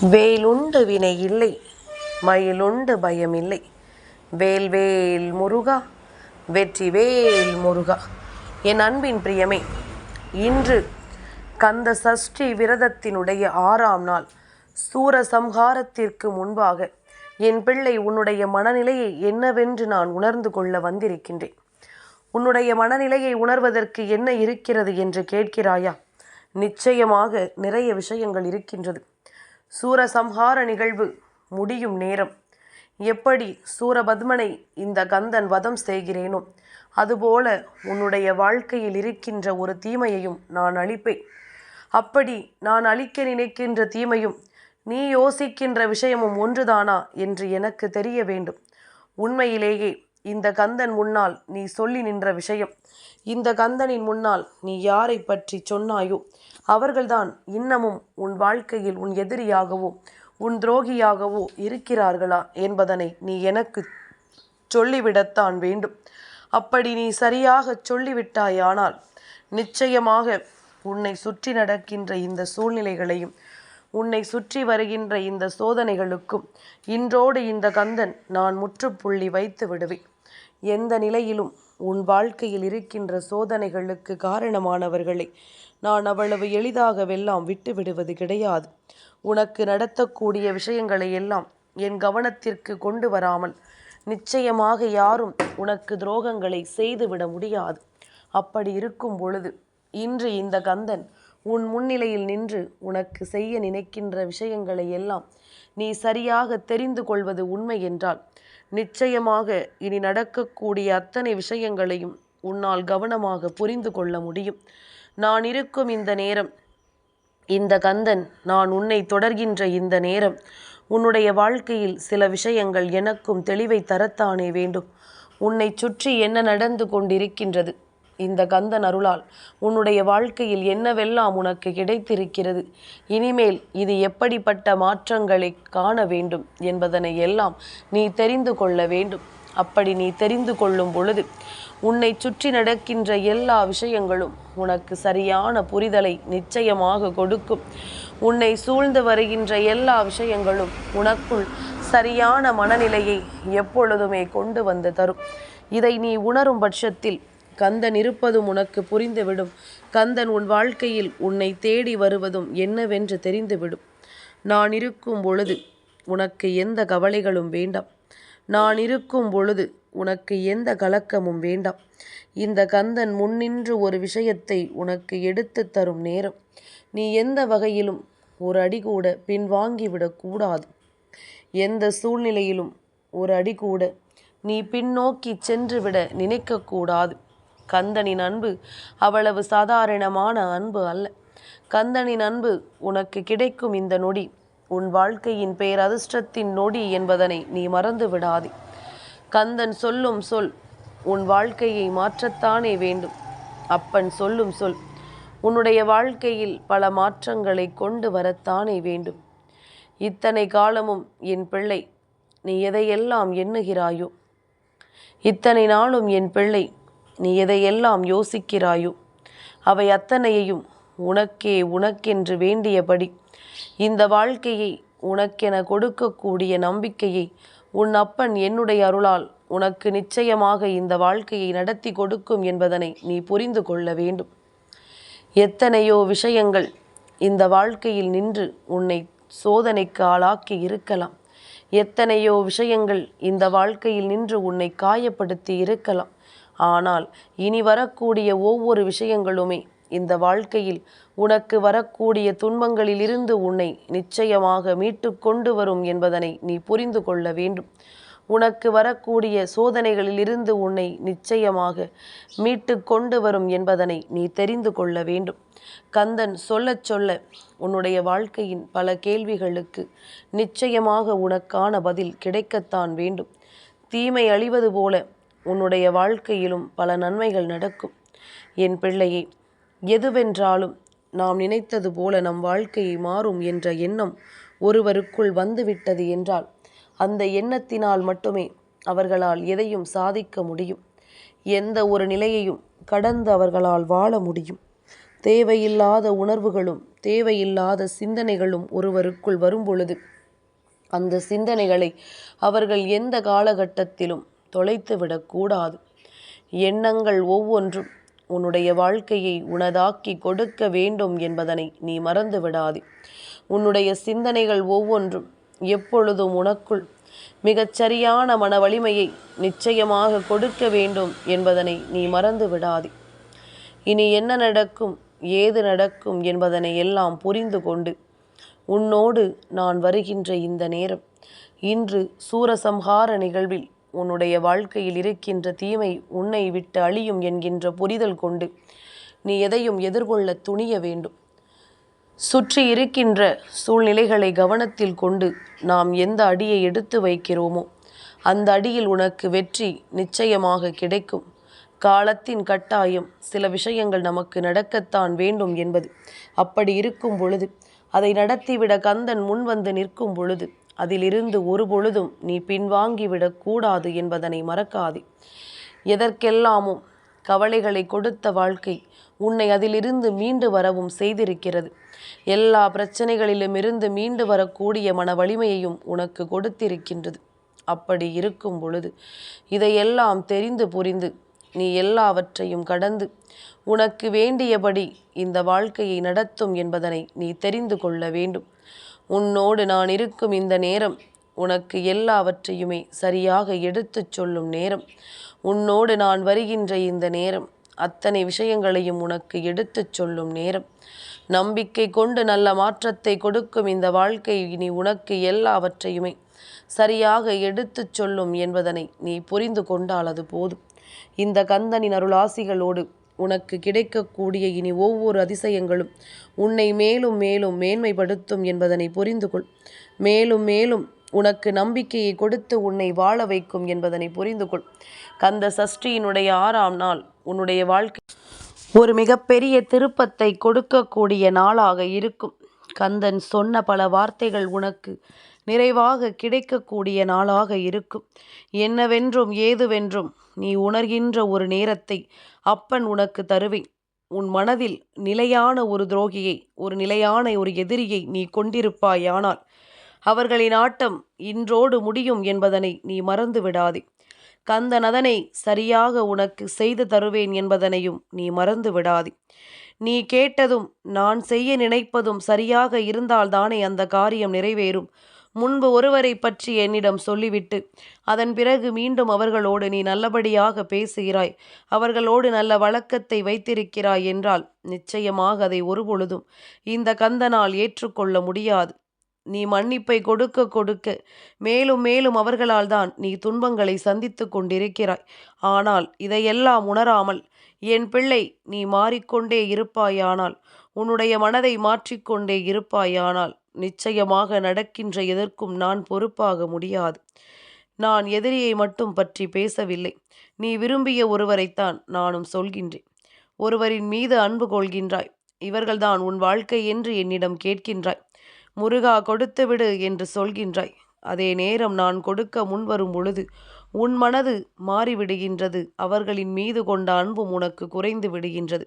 வேலுண்டு வினை இல்லை மயிலுண்டு பயமில்லை வேல் வேல் முருகா வெற்றி வேல் முருகா. என் அன்பின் பிரியமே இன்று கந்த சஷ்டி விரதத்தினுடைய ஆறாம் நாள் சூரசம்ஹாரத்திற்கு முன்பாக என் பிள்ளை உன்னுடைய மனநிலையை என்னவென்று நான் உணர்ந்து கொள்ள வந்திருக்கின்றேன். உன்னுடைய மனநிலையை உணர்வதற்கு என்ன இருக்கிறது என்று கேட்கிறாயா? நிச்சயமாக நிறைய விஷயங்கள் இருக்கின்றது. சூரசம்ஹார நிகழ்வு முடியும் நேரம். எப்படி சூரபத்மனை இந்த கந்தன் வதம் செய்கிறேனோ அதுபோல உன்னுடைய வாழ்க்கையில் இருக்கின்ற ஒரு தீமையையும் நான் அழிப்பேன். அப்படி நான் அழிக்க நினைக்கின்ற தீமையும் நீ யோசிக்கின்ற விஷயமும் ஒன்றுதானா என்று எனக்கு தெரிய வேண்டும். உண்மையிலேயே இந்த கந்தன் முன்னால் நீ சொல்லி நின்ற விஷயம். இந்த கந்தனின் முன்னால் நீ யாரை பற்றி சொன்னாயோ? அவர்கள்தான் இன்னமும் உன் வாழ்க்கையில் உன் எதிரியாகவோ உன் துரோகியாகவோ இருக்கிறார்களா என்பதனை நீ எனக்கு சொல்லிவிடத்தான் வேண்டும். அப்படி நீ சரியாக சொல்லிவிட்டாயானால் நிச்சயமாக உன்னை சுற்றி நடக்கின்ற இந்த சூழ்நிலைகளையும் உன்னை சுற்றி வருகின்ற இந்த சோதனைகளுக்கும் இன்றோடு இந்த கந்தன் நான் முற்றுப்புள்ளி வைத்து விடுவேன். எந்த நிலையிலும் உன் வாழ்க்கையில் இருக்கின்ற சோதனைகளுக்கு காரணமானவர்களை நான் அவ்வளவு எளிதாகவெல்லாம் விட்டு விடுவது கிடையாது. உனக்கு நடத்தக்கூடிய விஷயங்களை எல்லாம் என் கவனத்திற்கு கொண்டு வராமல் நிச்சயமாக யாரும் உனக்கு துரோகங்களை செய்துவிட முடியாது. அப்படி இருக்கும் பொழுது இன்று இந்த கந்தன் உன் முன்னிலையில் நின்று உனக்கு செய்ய நினைக்கின்ற விஷயங்களை எல்லாம் நீ சரியாக தெரிந்து கொள்வது உண்மை என்றால் நிச்சயமாக இனி நடக்கக்கூடிய அத்தனை விஷயங்களையும் உன்னால் கவனமாக புரிந்து கொள்ள முடியும். நான் இருக்கும் இந்த நேரம் இந்த கந்தன் நான் உன்னை தொடர்கின்ற இந்த நேரம் உன்னுடைய வாழ்க்கையில் சில விஷயங்கள் எனக்கும் தெளிவை தரத்தானே வேண்டும். உன்னை சுற்றி என்ன நடந்து கொண்டிருக்கின்றது? இந்த கந்தன் அருளால் உன்னுடைய வாழ்க்கையில் என்னவெல்லாம் உனக்கு கிடைத்திருக்கிறது? இனிமேல் இது எப்படிப்பட்ட மாற்றங்களை காண வேண்டும் என்பதனை எல்லாம் நீ தெரிந்து கொள்ள வேண்டும். அப்படி நீ தெரிந்து கொள்ளும் பொழுது உன்னை சுற்றி நடக்கின்ற எல்லா விஷயங்களும் உனக்கு சரியான புரிதலை நிச்சயமாக கொடுக்கும். உன்னை சூழ்ந்து வருகின்ற எல்லா விஷயங்களும் உனக்குள் சரியான மனநிலையை எப்பொழுதுமே கொண்டு வந்து தரும். இதை நீ உணரும் பட்சத்தில் கந்தன் இருப்பதும் உனக்கு புரிந்துவிடும். கந்தன் உன் வாழ்க்கையில் உன்னை தேடி வருவதும் என்னவென்று தெரிந்துவிடும். நான் இருக்கும் பொழுது உனக்கு எந்த கவலைகளும் வேண்டாம். நான் இருக்கும் பொழுது உனக்கு எந்த கலக்கமும் வேண்டாம். இந்த கந்தன் முன்னின்று ஒரு விஷயத்தை உனக்கு எடுத்து தரும் நேரம். நீ எந்த வகையிலும் ஒரு அடி கூட பின்வாங்கிவிடக்கூடாது எந்த சூழ்நிலையிலும் ஒரு அடி கூட நீ பின்னோக்கி சென்றுவிட நினைக்கக்கூடாது கந்தனின் அன்பு அவ்வளவு சாதாரணமான அன்பு அல்ல. கந்தனின் அன்பு உனக்கு கிடைக்கும் இந்த நொடி. உன் வாழ்க்கையின் பேரதிர்ஷ்டத்தின் நொடி என்பதனை நீ மறந்து விடாதே. கந்தன் சொல்லும் சொல் உன் வாழ்க்கையை மாற்றத்தானே வேண்டும். அப்பன் சொல்லும் சொல் உன்னுடைய வாழ்க்கையில் பல மாற்றங்களை கொண்டு வரத்தானே வேண்டும். இத்தனை காலமும் என் பிள்ளை நீ எதையெல்லாம் எண்ணுகிறாயோ? இத்தனை நாளும் என் பிள்ளை நீ எதையெல்லாம் யோசிக்கிறாயோ அவை அத்தனையையும் உனக்கே உனக்கென்று வேண்டியபடி இந்த வாழ்க்கையை உனக்கென கொடுக்கக்கூடிய நம்பிக்கையை உன் அப்பன் என்னுடைய அருளால் உனக்கு நிச்சயமாக இந்த வாழ்க்கையை நடத்தி கொடுக்கும் என்பதனை நீ புரிந்து கொள்ள வேண்டும். எத்தனையோ விஷயங்கள் இந்த வாழ்க்கையில் நின்று உன்னை சோதனைக்கு ஆளாக்கி இருக்கலாம். எத்தனையோ விஷயங்கள் இந்த வாழ்க்கையில் நின்று உன்னை காயப்படுத்தி இருக்கலாம். ஆனால் இனி வரக்கூடிய ஒவ்வொரு விஷயங்களுமே இந்த வாழ்க்கையில் உனக்கு வரக்கூடிய துன்பங்களிலிருந்து உன்னை நிச்சயமாக மீட்டு கொண்டு வரும் என்பதனை நீ புரிந்து கொள்ள வேண்டும். உனக்கு வரக்கூடிய சோதனைகளிலிருந்து உன்னை நிச்சயமாக மீட்டு கொண்டு வரும் என்பதனை நீ தெரிந்து கொள்ள வேண்டும். கந்தன் சொல்லச் சொல்ல உன்னுடைய வாழ்க்கையின் பல கேள்விகளுக்கு நிச்சயமாக உனக்கான பதில் கிடைக்கத்தான் வேண்டும். தீமை அழிவது போல உன்னுடைய வாழ்க்கையிலும் பல நன்மைகள் நடக்கும். என் பிள்ளையே எதுவென்றாலும் நாம் நினைத்தது போல நம் வாழ்க்கையை மாறும் என்ற எண்ணம் ஒருவருக்குள் வந்துவிட்டது என்றால் அந்த எண்ணத்தினால் மட்டுமே அவர்களால் எதையும் சாதிக்க முடியும். எந்த ஒரு நிலையையும் கடந்து அவர்களால் வாழ முடியும். தேவையில்லாத உணர்வுகளும் தேவையில்லாத சிந்தனைகளும் ஒருவருக்குள் வரும்பொழுது அந்த சிந்தனைகளை அவர்கள் எந்த காலகட்டத்திலும் தொலைத்து விடக்கூடாது. எண்ணங்கள் ஒவ்வொன்றும் உன்னுடைய வாழ்க்கையை உனதாக்கி கொடுக்க வேண்டும் என்பதனை நீ மறந்து விடாதே. உன்னுடைய சிந்தனைகள் ஒவ்வொன்றும் எப்பொழுதும் உனக்குள் மிகச்சரியான மன வலிமையை நிச்சயமாக கொடுக்க வேண்டும் என்பதனை நீ மறந்து விடாதே. இனி என்ன நடக்கும் ஏது நடக்கும் என்பதனை எல்லாம் புரிந்து கொண்டு உன்னோடு நான் வருகின்ற இந்த நேரம் இன்று சூரசம்ஹார நிகழ்வில் உன்னுடைய வாழ்க்கையில் இருக்கின்ற தீமை உன்னை விட்டு அழியும் என்கின்ற புரிதல் கொண்டு நீ எதையும் எதிர்கொள்ள துணிய வேண்டும். சுற்றி இருக்கின்ற சூழ்நிலைகளை கவனத்தில் கொண்டு நாம் எந்த அடியை எடுத்து வைக்கிறோமோ அந்த அடியில் உனக்கு வெற்றி நிச்சயமாக கிடைக்கும். காலத்தின் கட்டாயம் சில விஷயங்கள் நமக்கு நடக்கத்தான் வேண்டும் என்பது. அப்படி இருக்கும் பொழுது அதை நடத்திவிட கந்தன் முன் வந்து நிற்கும் பொழுது அதிலிருந்து ஒரு பொழுதும் நீ பின்வாங்கிவிடக் கூடாது என்பதனை மறக்காதே. எதற்கெல்லாமும் கவலைகளை கொடுத்த வாழ்க்கை உன்னை அதிலிருந்து மீண்டு வரவும் செய்திருக்கிறது. எல்லா பிரச்சனைகளிலும் இருந்து மீண்டு வரக்கூடிய மன வலிமையையும் உனக்கு கொடுத்திருக்கின்றது. அப்படி இருக்கும் பொழுது இதையெல்லாம் தெரிந்து புரிந்து நீ எல்லாவற்றையும் கடந்து உனக்கு வேண்டியபடி இந்த வாழ்க்கையை நடத்தும் என்பதனை நீ தெரிந்து கொள்ள வேண்டும். உன்னோடு நான் இருக்கும் இந்த நேரம் உனக்கு எல்லாவற்றையுமே சரியாக எடுத்துச் சொல்லும் நேரம். உன்னோடு நான் வருகின்ற இந்த நேரம் அத்தனை விஷயங்களையும் உனக்கு எடுத்துச் சொல்லும் நேரம். நம்பிக்கை கொண்டு நல்ல மாற்றத்தை கொடுக்கும் இந்த வாழ்க்கை இனி உனக்கு எல்லாவற்றையுமே சரியாக எடுத்துச் சொல்லும் என்பதனை நீ புரிந்து கொண்டால் அது போதும். இந்த கந்தனின் அருளாசிகளோடு உனக்கு கிடைக்கக்கூடிய இனி ஒவ்வொரு அதிசயங்களும் உன்னை மேலும் மேலும் மேன்மைப்படுத்தும் என்பதனை புரிந்து கொள் மேலும் மேலும் உனக்கு நம்பிக்கையை கொடுத்து உன்னை வாழ வைக்கும் என்பதனை புரிந்து கொள் கந்த சஷ்டியினுடைய ஆறாம் நாள் உன்னுடைய வாழ்க்கை ஒரு மிகப்பெரிய திருப்பத்தை கொடுக்கக்கூடிய நாளாக இருக்கும். கந்தன் சொன்ன பல வார்த்தைகள் உனக்கு நிறைவாக கிடைக்கக்கூடிய நாளாக இருக்கும். என்னவென்றும் ஏதுவென்றும் நீ உணர்கின்ற ஒரு நேரத்தை அப்பன் உனக்கு தருவேன். உன் மனதில் நிலையான ஒரு துரோகியை ஒரு நிலையான ஒரு எதிரியை நீ கொண்டிருப்பாயானால் அவர்களின் ஆட்டம் இன்றோடு முடியும் என்பதனை நீ மறந்து விடாதே. கந்தன் சரியாக உனக்கு செய்து தருவேன் என்பதனையும் நீ மறந்து விடாதே. நீ கேட்டதும் நான் செய்ய நினைப்பதும் சரியாக இருந்தால்தானே அந்த காரியம் நிறைவேறும். முன்பு ஒருவரை பற்றி என்னிடம் சொல்லிவிட்டு அதன் பிறகு மீண்டும் அவர்களோடு நீ நல்லபடியாக பேசுகிறாய். அவர்களோடு நல்ல வழக்கத்தை வைத்திருக்கிறாய் என்றால் நிச்சயமாக அதை ஒருபொழுதும் இந்த கந்தனால் ஏற்றுக்கொள்ள முடியாது. நீ மன்னிப்பை கொடுக்க கொடுக்க மேலும் மேலும் அவர்களால் தான் நீ துன்பங்களை சந்தித்து கொண்டிருக்கிறாய். ஆனால் இதையெல்லாம் உணராமல் என் பிள்ளை நீ மாறிக்கொண்டே இருப்பாயானால் உன்னுடைய மனதை மாற்றிக்கொண்டே இருப்பாயானால் நிச்சயமாக நடக்கின்ற எதற்கும் நான் பொறுப்பாக முடியாது. நான் எதிரியை மட்டும் பற்றி பேசவில்லை. நீ விரும்பிய ஒருவரைத்தான் நானும் சொல்கின்றேன். ஒருவரின் மீது அன்பு கொள்கின்றாய். இவர்கள்தான் உன் வாழ்க்கை என்று என்னிடம் கேட்கின்றாய். முருகா கொடுத்து விடு என்று சொல்கின்றாய். அதே நேரம் நான் கொடுக்க முன்வரும் பொழுது உன் மனது மாறிவிடுகின்றது. அவர்களின் மீது கொண்ட அன்பும் உனக்கு குறைந்து விடுகின்றது.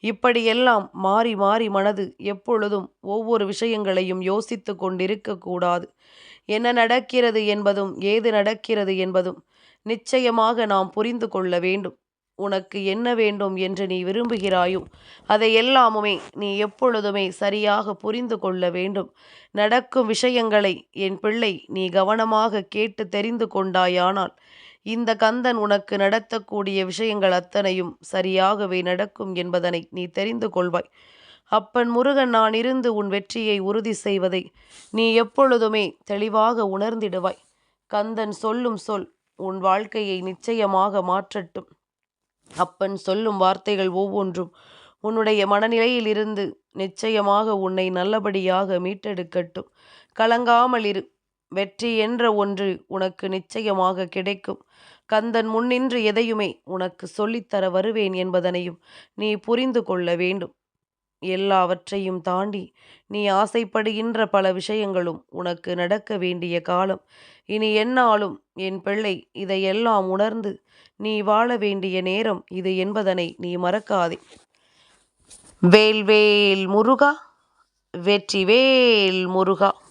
இப்படியெல்லாம் மாறி மாறி மனது எப்பொழுதும் ஒவ்வொரு விஷயங்களையும் யோசித்து கொண்டிருக்கக்கூடாது. என்ன நடக்கிறது என்பதும் ஏது நடக்கிறது என்பதும் நிச்சயமாக நாம் புரிந்து கொள்ள வேண்டும். உனக்கு என்ன வேண்டும் என்று நீ விரும்புகிறாயோ அதை எல்லாமுமே நீ எப்பொழுதுமே சரியாக புரிந்து கொள்ள வேண்டும். நடக்கும் விஷயங்களை என் பிள்ளை நீ கவனமாக கேட்டு தெரிந்து கொண்டாயானால் இந்த கந்தன் உனக்கு நடத்தக்கூடிய விஷயங்கள் அத்தனையும் சரியாகவே நடக்கும் என்பதனை நீ தெரிந்து கொள்வாய். அப்பன் முருகன் நான் இருந்து உன் வெற்றியை உறுதி செய்வதை நீ எப்பொழுதுமே தெளிவாக உணர்ந்திடுவாய். கந்தன் சொல்லும் சொல் உன் வாழ்க்கையை நிச்சயமாக மாற்றட்டும். அப்பன் சொல்லும் வார்த்தைகள் ஒவ்வொன்றும் உன்னுடைய மனநிலையில் இருந்து நிச்சயமாக உன்னை நல்லபடியாக மீட்டெடுக்கட்டும். கலங்காமல் இரு. வெற்றி என்ற ஒன்று உனக்கு நிச்சயமாக கிடைக்கும். கந்தன் முன்னின்று எதையுமே உனக்கு சொல்லித்தர வருவேன் என்பதனையும் நீ புரிந்து கொள்ள வேண்டும். எல்லாவற்றையும் தாண்டி நீ ஆசைப்படுகின்ற பல விஷயங்களும் உனக்கு நடக்க வேண்டிய காலம். இனி என்னாலும் என் பிள்ளை இதையெல்லாம் உணர்ந்து நீ வாழ வேண்டிய நேரம் இது என்பதனை நீ மறக்காதே. வேல்வேல் முருகா வெற்றிவேல் முருகா.